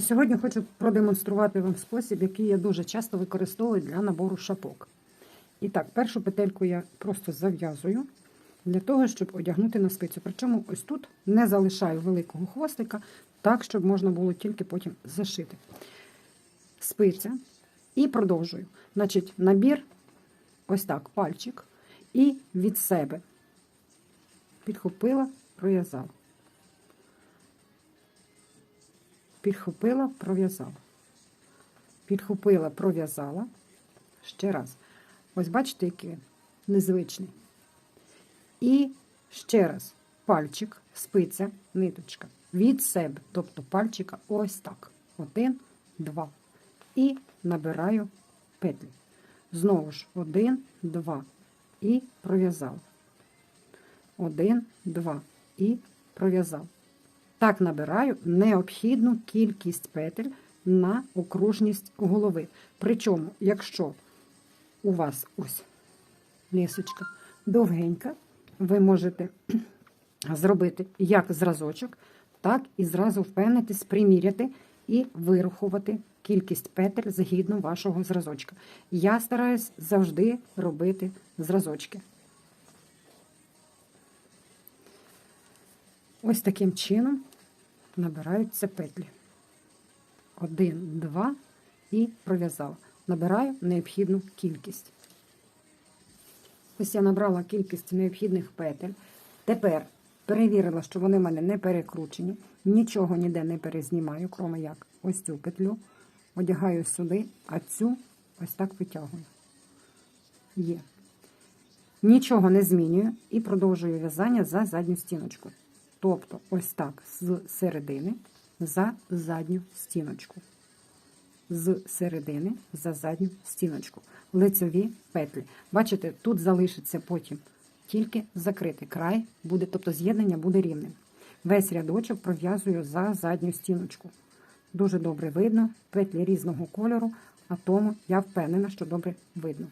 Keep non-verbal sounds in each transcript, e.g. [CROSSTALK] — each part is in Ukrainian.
Сьогодні хочу продемонструвати вам спосіб, який я дуже часто використовую для набору шапок. І так, першу петельку я просто зав'язую для того, щоб одягнути на спицю. Причому ось тут не залишаю великого хвостика, так, щоб можна було тільки потім зашити. Спиця і продовжую. Значить, набір, ось так, пальчик, і від себе підхопила, пров'язала. Підхопила, пров'язала. Підхопила, пров'язала. Ще раз. Ось бачите, який він незвичний. І ще раз пальчик, спиця, ниточка від себе. Тобто пальчика ось так. Один, два. І набираю петлі. Знову ж один, два. І пров'язала. Один, два. І пров'язав. Так набираю необхідну кількість петель на окружність голови. Причому, якщо у вас ось нисочка довгенька, ви можете [CLEARS THROAT] зробити як зразочок, так і зразу впевнитись, приміряти і вирахувати кількість петель згідно вашого зразочка. Я стараюсь завжди робити зразочки. Ось таким чином набираються петлі. Один, два і пров'язала. Набираю необхідну кількість. Ось я набрала кількість необхідних петель. Тепер перевірила, що вони в мене не перекручені. Нічого ніде не перезнімаю, кроме як ось цю петлю. Одягаю сюди, а цю ось так витягую. Є. Нічого не змінюю і продовжую в'язання за задню стіночку. Тобто, ось так з середини за задню стіночку. З середини за задню стіночку. Лицеві петлі. Бачите, тут залишиться потім тільки закритий край, буде, тобто з'єднання буде рівним. Весь рядочок пров'язую за задню стіночку. Дуже добре видно, петлі різного кольору, а тому я впевнена, що добре видно.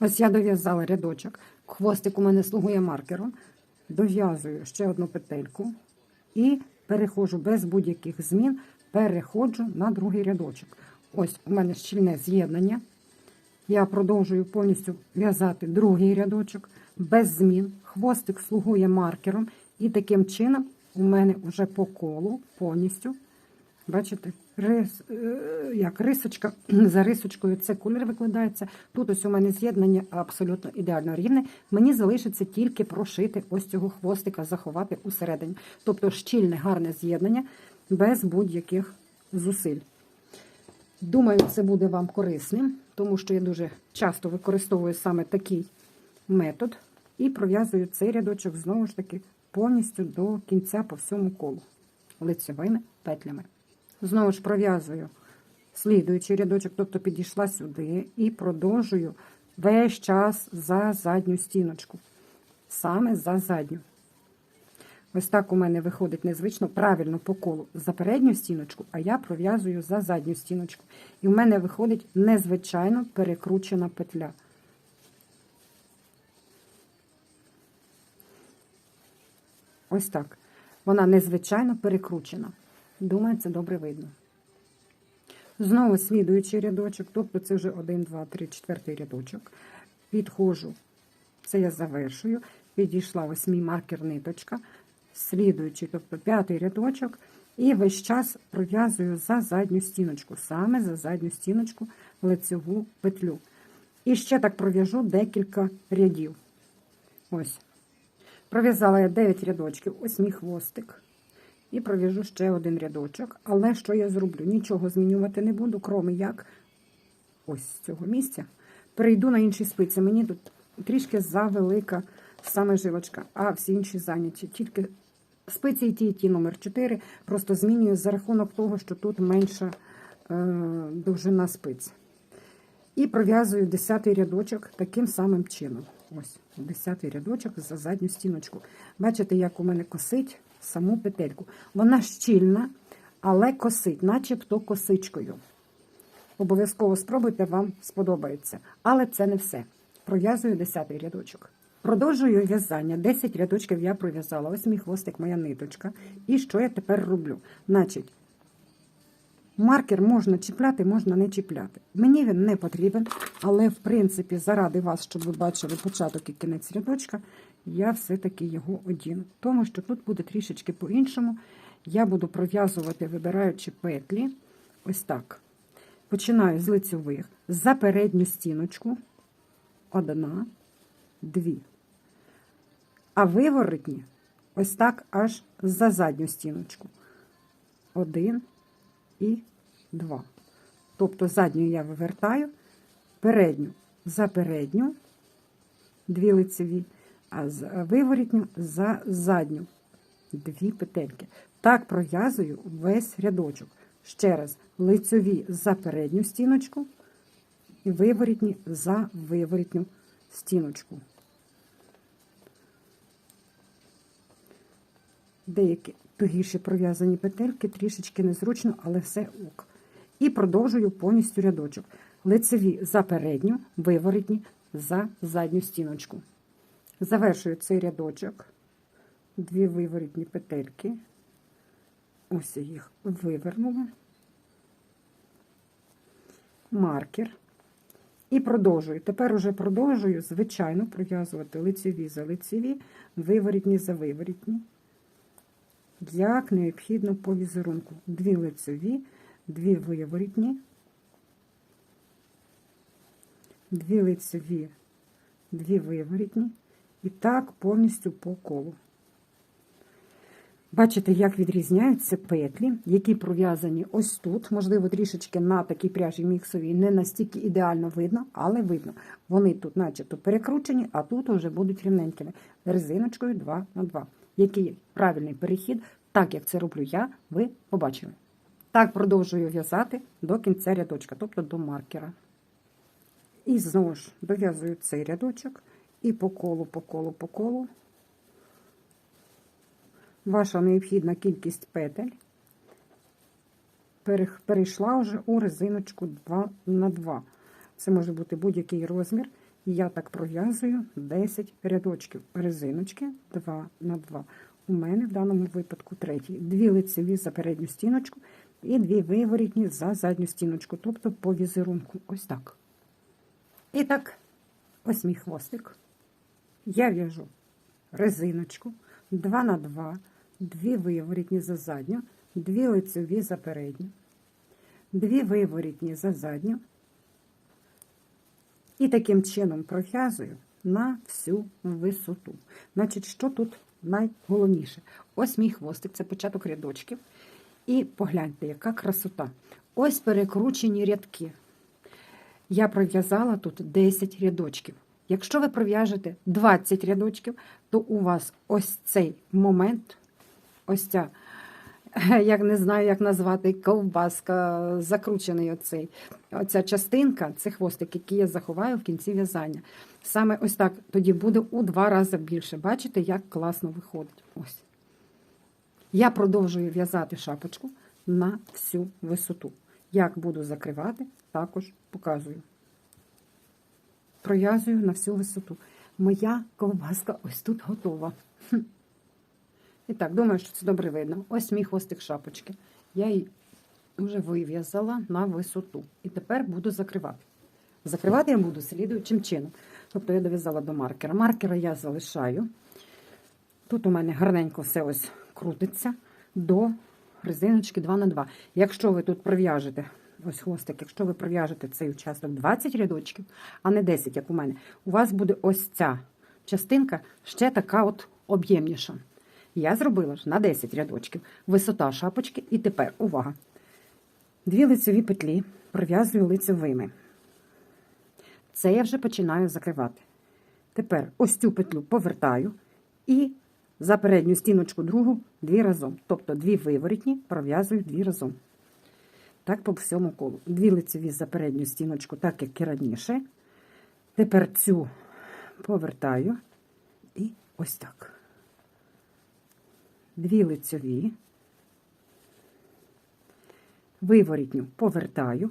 Ось я дов'язала рядочок. Хвостик у мене слугує маркером. Дов'язую ще одну петельку і переходжу без будь-яких змін, переходжу на другий рядочок. Ось у мене щільне з'єднання. Я продовжую повністю в'язати другий рядочок без змін. Хвостик слугує маркером, і таким чином у мене вже по колу повністю. Бачите, рис, е, як рисочка [CLEARS THROAT] за рисочкою це колір викладається. Тут ось у мене з'єднання абсолютно ідеально рівне. Мені залишиться тільки прошити ось цього хвостика, заховати усередині. Тобто щільне, гарне з'єднання без будь-яких зусиль. Думаю, це буде вам корисним, тому що я дуже часто використовую саме такий метод і пров'язую цей рядочок знову ж таки повністю до кінця по всьому колу лицевими петлями. Знову ж пров'язую слідуючий рядочок, тобто підійшла сюди, і продовжую весь час за задню стіночку. Саме за задню. Ось так у мене виходить незвично, правильно по колу за передню стіночку, а я пров'язую за задню стіночку. І в мене виходить незвичайно перекручена петля. Ось так. Вона незвичайно перекручена. Думаю, це добре видно. Знову слідуючий рядочок, тобто це вже 1, 2, 3, 4 рядочок. Підходжу, це я завершую. Підійшла ось мій маркер ниточка. Слідуючий, тобто п'ятий рядочок. І весь час пров'язую за задню стіночку, саме за задню стіночку лицеву петлю. І ще так пров'яжу декілька рядів. Ось. Пров'язала я 9 рядочків, ось мій хвостик. І пров'яжу ще один рядочок. Але що я зроблю? Нічого змінювати не буду, кроме як ось з цього місця. Перейду на інші спиці. Мені тут трішки завелика саме жилочка, а всі інші зайняті. Тільки спиці і ті, і ті номер 4 просто змінюю за рахунок того, що тут менша е, довжина спиць. І пров'язую 10 рядочок таким самим чином. Ось, 10 рядочок за задню стіночку. Бачите, як у мене косить саму петельку. Вона щільна, але косить, начебто косичкою. Обов'язково спробуйте, вам сподобається. Але це не все. Пров'язую 10 рядочок. Продовжую в'язання. 10 рядочків я пров'язала. Ось мій хвостик, моя ниточка. І що я тепер роблю? Значить, Маркер можна чіпляти, можна не чіпляти. Мені він не потрібен, але в принципі, заради вас, щоб ви бачили початок і кінець рядочка, я все-таки його одіну. Тому що тут буде трішечки по-іншому. Я буду пров'язувати, вибираючи петлі. Ось так. Починаю з лицьових за передню стіночку. Одна, дві. А виворотні ось так аж за задню стіночку. Один і два. Тобто задню я вивертаю, передню за передню, дві лицеві, а з- виворітню за задню дві петельки. Так пров'язую весь рядочок. Ще раз, лицеві за передню стіночку і виворітні за виворітню стіночку. Деякі тугіші пров'язані петельки, трішечки незручно, але все ок. І продовжую повністю рядочок. Лицеві за передню, виворітні за задню стіночку. Завершую цей рядочок. Дві виворітні петельки. Ось я їх вивернула. Маркер. І продовжую. Тепер уже продовжую, звичайно, пров'язувати лицеві за лицеві, виворітні за виворітні як необхідно по візерунку. Дві лицеві, дві виворітні, дві лицеві, дві виворітні. І так повністю по колу. Бачите, як відрізняються петлі, які пров'язані ось тут. Можливо, трішечки на такій пряжі міксовій не настільки ідеально видно, але видно. Вони тут, начебто, перекручені, а тут вже будуть рівненькими. Резиночкою 2 на 2 Який правильний перехід, так як це роблю я, ви побачили. Так продовжую в'язати до кінця рядочка, тобто до маркера. І знову ж дов'язую цей рядочок і по колу, по колу, по колу. Ваша необхідна кількість петель перейшла вже у резиночку 2 на 2. Це може бути будь-який розмір. Я так пров'язую 10 рядочків резиночки 2 на 2. У мене в даному випадку третій. Дві лицеві за передню стіночку і дві виворітні за задню стіночку, тобто по візерунку. Ось так. І так, ось мій хвостик. Я в'яжу резиночку 2 на 2, дві виворітні за задню, дві лицеві за передню, дві виворітні за задню. І таким чином пров'язую на всю висоту. Значить, що тут найголовніше? Ось мій хвостик, це початок рядочків. І погляньте, яка красота. Ось перекручені рядки. Я пров'язала тут 10 рядочків. Якщо ви пров'яжете 20 рядочків, то у вас ось цей момент, ось ця, [LAUGHS] як не знаю, як назвати, ковбаска, закручений оцей, оця частинка, це хвостик, який я заховаю в кінці в'язання. Саме ось так тоді буде у два рази більше. Бачите, як класно виходить. Ось. Я продовжую в'язати шапочку на всю висоту. Як буду закривати, також показую. Пров'язую на всю висоту. Моя ковбаска ось тут готова. І так, думаю, що це добре видно. Ось мій хвостик шапочки. Я її вже вив'язала на висоту. І тепер буду закривати. Закривати я буду слідуючим чином. Тобто я дов'язала до маркера. Маркера я залишаю. Тут у мене гарненько все ось крутиться до резиночки 2 на 2 Якщо ви тут пров'яжете, ось хвостик, якщо ви пров'яжете цей участок 20 рядочків, а не 10, як у мене, у вас буде ось ця частинка ще така от об'ємніша. Я зробила ж на 10 рядочків висота шапочки, і тепер увага! Дві лицеві петлі пров'язую лицевими. Це я вже починаю закривати. Тепер ось цю петлю повертаю і за передню стіночку другу дві разом. Тобто дві виворітні пров'язую дві разом. Так по всьому колу. Дві лицеві за передню стіночку, так як і раніше. Тепер цю повертаю і ось так. Дві лицеві, виворітню повертаю,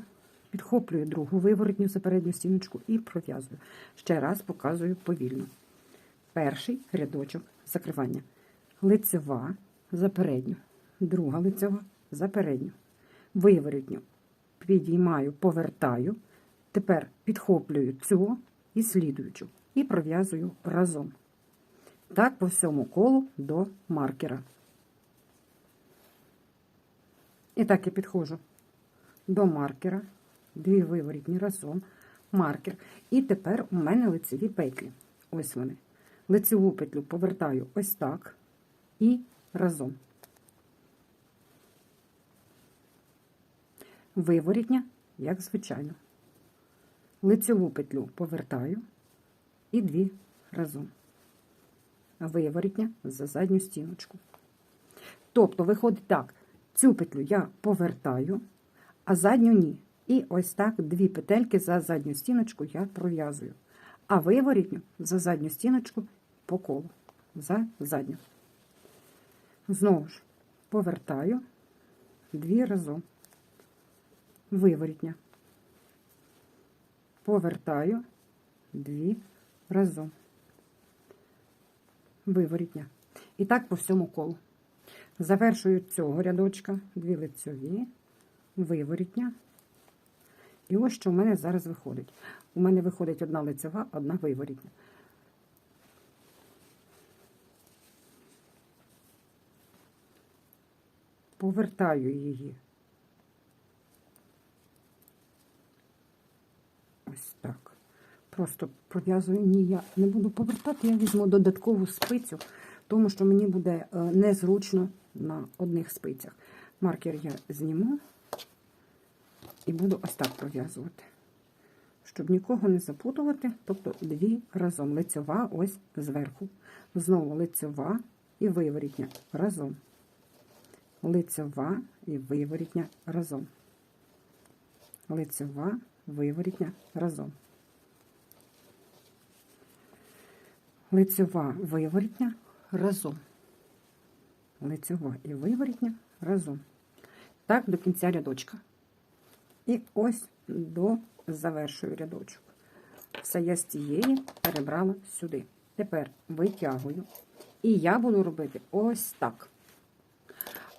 підхоплюю другу виворотню за передню стіночку і пров'язую. Ще раз показую повільно. Перший рядочок закривання. Лицева за передню, друга лицева за передню. виворітню підіймаю, повертаю. Тепер підхоплюю цю і слідуючу і пров'язую разом. Так по всьому колу до маркера. І так я підходжу до маркера, дві виворітні разом, маркер. І тепер у мене лицеві петлі. Ось вони. Лицеву петлю повертаю ось так і разом. Виворітня, як звичайно. Лицеву петлю повертаю і дві разом. Виворітня за задню стіночку. Тобто, виходить так, цю петлю я повертаю, а задню ні. І ось так дві петельки за задню стіночку я пров'язую. А виворітню за задню стіночку по колу. За задню. Знову ж повертаю дві разом. Виворітня. Повертаю дві разом. Виворітня. І так по всьому колу. Завершую цього рядочка, дві лицьові, виворітня. І ось що в мене зараз виходить. У мене виходить одна лицева, одна виворітня. Повертаю її. Ось так. Просто пров'язую. Ні, я не буду повертати, я візьму додаткову спицю, тому що мені буде е, незручно на одних спицях. Маркер я зніму і буду ось так пров'язувати. Щоб нікого не запутувати, тобто дві разом. Лицьова ось зверху. Знову лицьова і виворітня разом. Лицьова і виворітня разом. Лицьова, виворітня разом. Лицьова, виворітня разом. Лицьова і виворітня разом. Так до кінця рядочка. І ось до завершую рядочок. Все я з цієї перебрала сюди. Тепер витягую. І я буду робити ось так.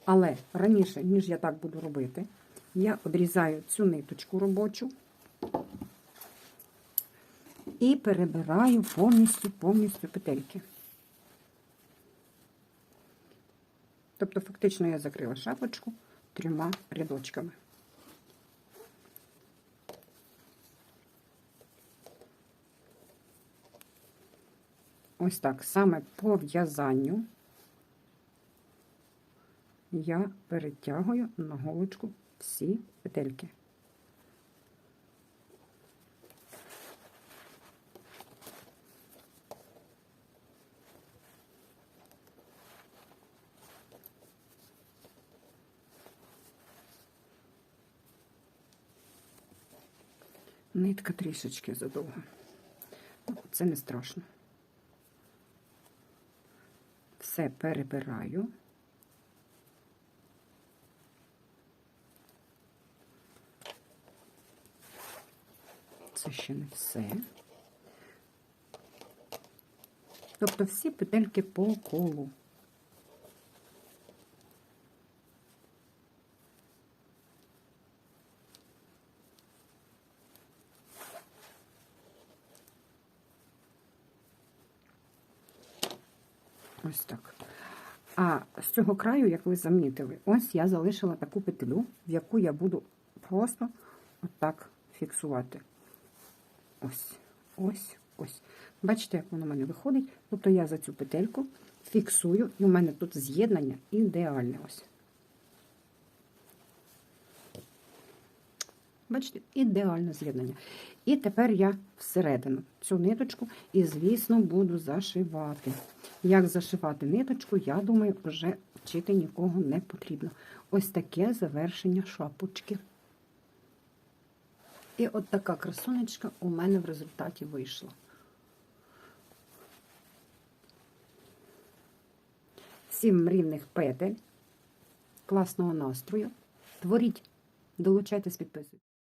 Але раніше, ніж я так буду робити, я одрізаю цю ниточку робочу і перебираю повністю повністю петельки. Тобто, фактично, я закрила шапочку трьома рядочками. Ось так, саме по в'язанню я перетягую на голочку всі петельки. Нитка трішечки задовга. Ну, Це не страшно. Все перебираю. Це ще не все. Тобто всі петельки по колу. Ось так. А з цього краю, як ви замітили, ось я залишила таку петлю, в яку я буду просто отак фіксувати. Ось, ось, ось. Бачите, як воно в мене виходить? Тобто я за цю петельку фіксую, і у мене тут з'єднання ідеальне ось. Бачите, ідеальне з'єднання. І тепер я всередину цю ниточку і, звісно, буду зашивати. Як зашивати ниточку, я думаю, вже вчити нікого не потрібно. Ось таке завершення шапочки. І от така красунечка у мене в результаті вийшла. Сім рівних петель, класного настрою. Творіть, долучайтесь, підписуйтесь.